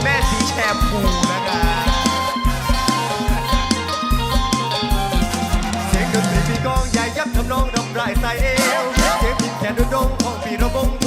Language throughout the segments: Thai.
ณแม่สีแชมพูนะคะเสียงดนตรีมีกองใหญ่ยับทำนองรำไรใส่เอวเสียงพินแขนดุดงของปีระบง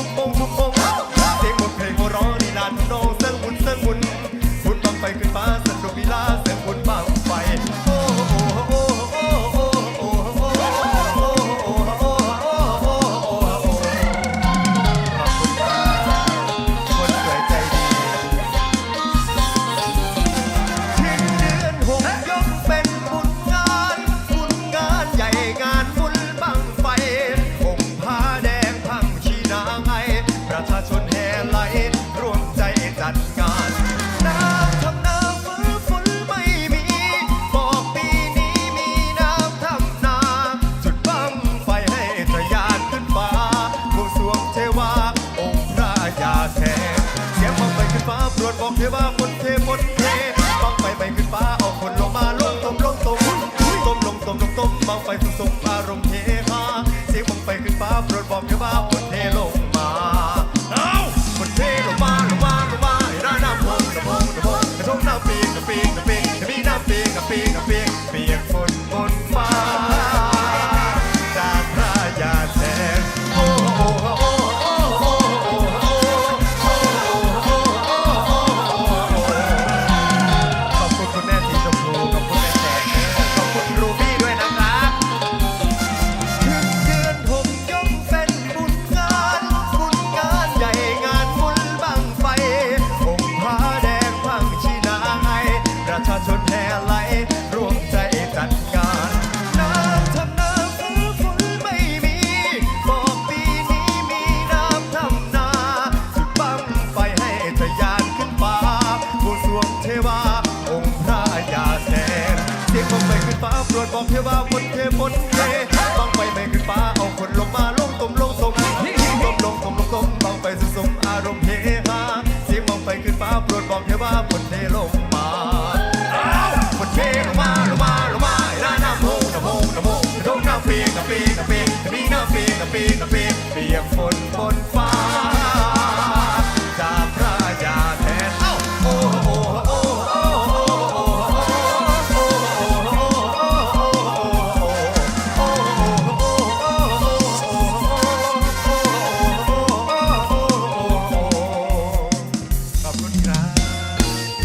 คนบอกเทว่าคนเทคนเทบังไปไปขึ้นฟ้าเอาคนลงมาลงตมลงตมตมลงตมลงตมบังไฟตมตม เทวาบนเทบนเทบังไปไม่ขึ้นฟ้าเอาคนลงมาลงตมลงสมตมลงตมลงตมบังไปสุสมอารมณ์เฮฮาเสียงบังไปขึ้นฟ้าโปรดบอกเทวาบนเทลงมาบนเทลงมาลงมาลงมาหน้าหน้าโมงหน้าโมงหน้าโมงกระทงหน้าเปียกหน้าเปียกหน้าเปียกมีหน้าเปียกหน้าเปียกหน้าเปียกเปียกฝนบนฟ้า